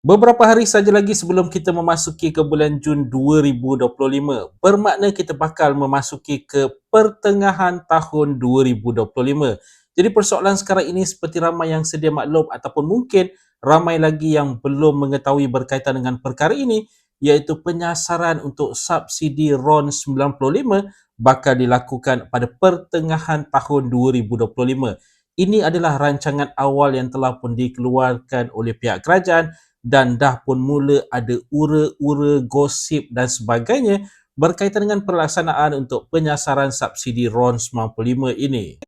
Beberapa hari saja lagi sebelum kita memasuki ke bulan Jun 2025, bermakna kita bakal memasuki ke pertengahan tahun 2025. Jadi persoalan sekarang ini seperti ramai yang sedia maklum ataupun mungkin ramai lagi yang belum mengetahui berkaitan dengan perkara ini iaitu penyasaran untuk subsidi RON 95 bakal dilakukan pada pertengahan tahun 2025. Ini adalah rancangan awal yang telah pun dikeluarkan oleh pihak kerajaan dan dah pun mula ada ura-ura gosip dan sebagainya berkaitan dengan pelaksanaan untuk penyasaran subsidi RON 95 ini.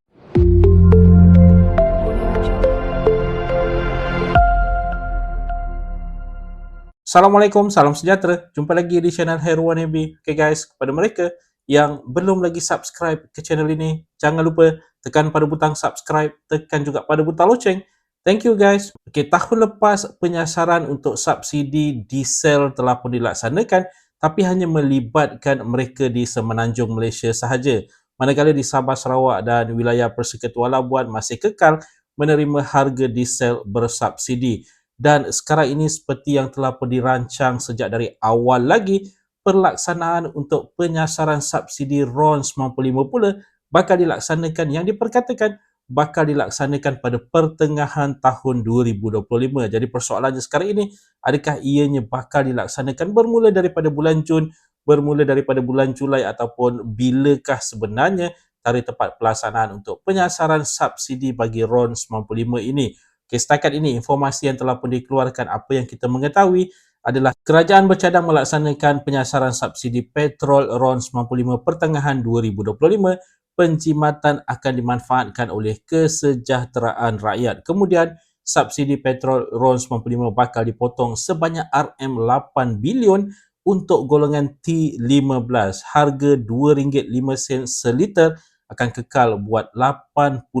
Assalamualaikum, salam sejahtera. Jumpa lagi di channel Heruan AB. Okay guys, kepada mereka yang belum lagi subscribe ke channel ini, jangan lupa tekan pada butang subscribe, tekan juga pada butang loceng Thank you guys. Okay, tahun lepas penyasaran untuk subsidi diesel telah pun dilaksanakan tapi hanya melibatkan mereka di Semenanjung Malaysia sahaja. Manakala di Sabah Sarawak dan wilayah Persekutuan Labuan masih kekal menerima harga diesel bersubsidi. Dan sekarang ini seperti yang telah pun dirancang sejak dari awal lagi, pelaksanaan untuk penyasaran subsidi RON 95 pula bakal dilaksanakan yang diperkatakan bakal dilaksanakan pada pertengahan tahun 2025. Jadi persoalannya sekarang ini, adakah ianya bakal dilaksanakan bermula daripada bulan Jun, bermula daripada bulan Julai ataupun bilakah sebenarnya tarikh tepat pelaksanaan untuk penyasaran subsidi bagi RON 95 ini. Okay, setakat ini informasi yang telah pun dikeluarkan apa yang kita mengetahui adalah kerajaan bercadang melaksanakan penyasaran subsidi petrol RON 95 pertengahan 2025 penjimatan akan dimanfaatkan oleh kesejahteraan rakyat. Kemudian, subsidi petrol RON 95 bakal dipotong sebanyak RM8 bilion untuk golongan T15. Harga RM2.05 seliter akan kekal buat 85%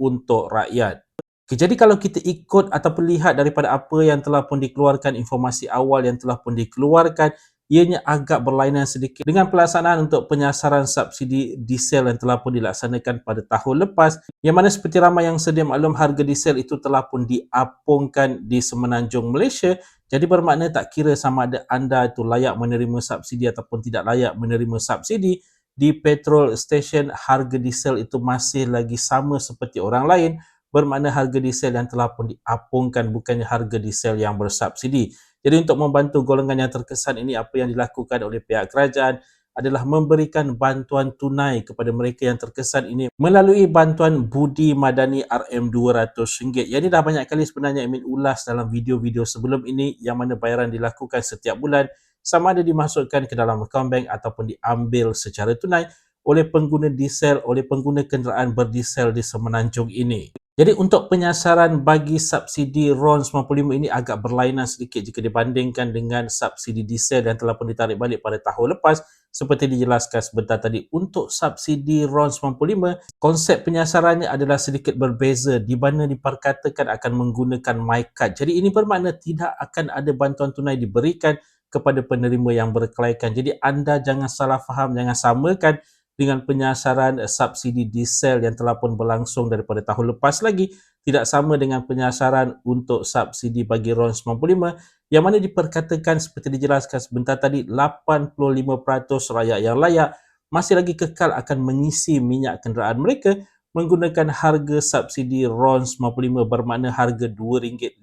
untuk rakyat. Okay, jadi kalau kita ikut atau lihat daripada apa yang telah pun dikeluarkan, informasi awal yang telah pun dikeluarkan, ianya agak berlainan sedikit dengan pelaksanaan untuk penyasaran subsidi diesel yang telah pun dilaksanakan pada tahun lepas yang mana seperti ramai yang sedia maklum harga diesel itu telah pun diapungkan di semenanjung Malaysia. Jadi bermakna tak kira sama ada anda itu layak menerima subsidi ataupun tidak layak menerima subsidi di petrol station harga diesel itu masih lagi sama seperti orang lain. Bermakna harga diesel yang telah pun diapungkan bukannya harga diesel yang bersubsidi jadi untuk membantu golongan yang terkesan ini apa yang dilakukan oleh pihak kerajaan adalah memberikan bantuan tunai kepada mereka yang terkesan ini melalui bantuan budi madani RM200. Yang ini dah banyak kali sebenarnya Amin ulas dalam video-video sebelum ini yang mana bayaran dilakukan setiap bulan sama ada dimasukkan ke dalam account bank ataupun diambil secara tunai oleh pengguna diesel, oleh pengguna kenderaan berdiesel di Semenanjung ini. Jadi untuk penyasaran bagi subsidi RON 95 ini agak berlainan sedikit jika dibandingkan dengan subsidi diesel yang telah pun ditarik balik pada tahun lepas seperti dijelaskan sebentar tadi untuk subsidi RON 95 konsep penyasarannya adalah sedikit berbeza di mana diperkatakan akan menggunakan MyCard. Jadi ini bermakna tidak akan ada bantuan tunai diberikan kepada penerima yang berkelaikan. Jadi anda jangan salah faham, jangan samakan dengan penyasaran eh, subsidi diesel yang telah pun berlangsung daripada tahun lepas lagi tidak sama dengan penyasaran untuk subsidi bagi RON 95 yang mana diperkatakan seperti dijelaskan sebentar tadi 85% rakyat yang layak masih lagi kekal akan mengisi minyak kenderaan mereka menggunakan harga subsidi RON 95 bermakna harga RM2.05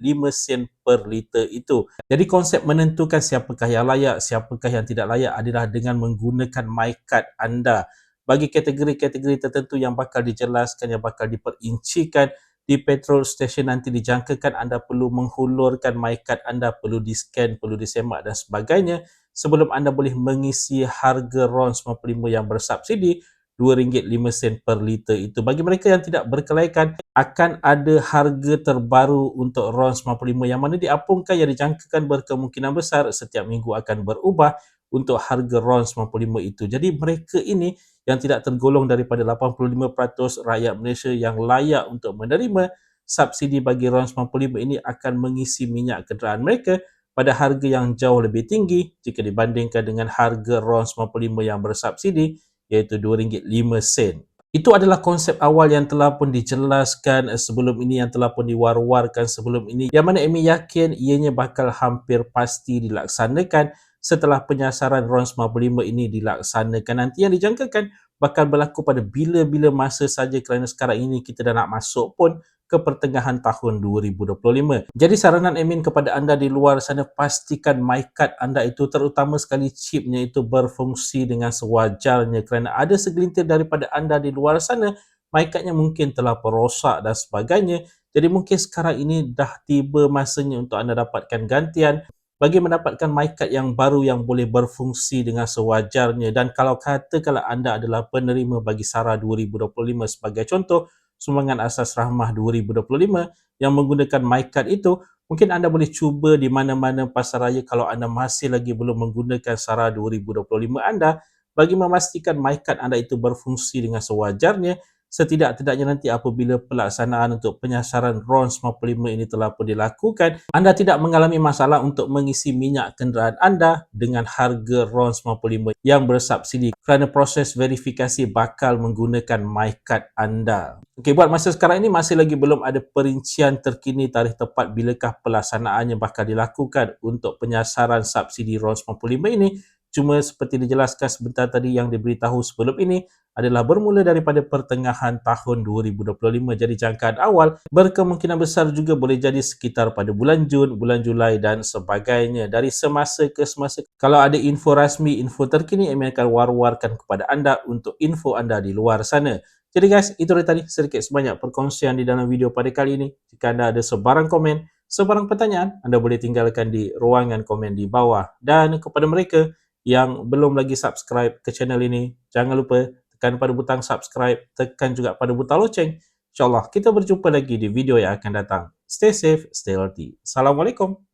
per liter itu. Jadi konsep menentukan siapakah yang layak, siapakah yang tidak layak adalah dengan menggunakan MyCard anda bagi kategori-kategori tertentu yang bakal dijelaskan, yang bakal diperincikan di petrol station nanti dijangkakan anda perlu menghulurkan MyCard anda, perlu di-scan, perlu disemak dan sebagainya sebelum anda boleh mengisi harga RON 95 yang bersubsidi RM2.05 per liter itu. Bagi mereka yang tidak berkelaikan, akan ada harga terbaru untuk RON 95 yang mana diapungkan yang dijangkakan berkemungkinan besar setiap minggu akan berubah untuk harga RON 95 itu. Jadi mereka ini yang tidak tergolong daripada 85% rakyat Malaysia yang layak untuk menerima subsidi bagi RON 95 ini akan mengisi minyak kenderaan mereka pada harga yang jauh lebih tinggi jika dibandingkan dengan harga RON 95 yang bersubsidi iaitu RM2.05. Itu adalah konsep awal yang telah pun dijelaskan sebelum ini, yang telah pun diwar-warkan sebelum ini. Yang mana Amy yakin ianya bakal hampir pasti dilaksanakan setelah penyasaran RON 95 ini dilaksanakan. Nanti yang dijangkakan bakal berlaku pada bila-bila masa saja kerana sekarang ini kita dah nak masuk pun ke pertengahan tahun 2025. Jadi saranan Amin kepada anda di luar sana pastikan mic card anda itu terutama sekali chipnya itu berfungsi dengan sewajarnya kerana ada segelintir daripada anda di luar sana mic cardnya mungkin telah perosak dan sebagainya. Jadi mungkin sekarang ini dah tiba masanya untuk anda dapatkan gantian bagi mendapatkan mic card yang baru yang boleh berfungsi dengan sewajarnya dan kalau katakanlah anda adalah penerima bagi SARA 2025 sebagai contoh sumbangan asas rahmah 2025 yang menggunakan mic card itu mungkin anda boleh cuba di mana-mana pasaraya kalau anda masih lagi belum menggunakan SARA 2025 anda bagi memastikan mic card anda itu berfungsi dengan sewajarnya setidak-tidaknya nanti apabila pelaksanaan untuk penyasaran RON 95 ini telah pun dilakukan, anda tidak mengalami masalah untuk mengisi minyak kenderaan anda dengan harga RON 95 yang bersubsidi kerana proses verifikasi bakal menggunakan MyCard anda. Okey, buat masa sekarang ini masih lagi belum ada perincian terkini tarikh tepat bilakah pelaksanaannya bakal dilakukan untuk penyasaran subsidi RON 95 ini Cuma seperti dijelaskan sebentar tadi yang diberitahu sebelum ini adalah bermula daripada pertengahan tahun 2025. Jadi jangkaan awal berkemungkinan besar juga boleh jadi sekitar pada bulan Jun, bulan Julai dan sebagainya. Dari semasa ke semasa, kalau ada info rasmi, info terkini, kami akan war-warkan kepada anda untuk info anda di luar sana. Jadi guys, itu dari tadi sedikit sebanyak perkongsian di dalam video pada kali ini. Jika anda ada sebarang komen, sebarang pertanyaan, anda boleh tinggalkan di ruangan komen di bawah. Dan kepada mereka yang belum lagi subscribe ke channel ini, jangan lupa tekan pada butang subscribe, tekan juga pada butang loceng. InsyaAllah kita berjumpa lagi di video yang akan datang. Stay safe, stay healthy. Assalamualaikum.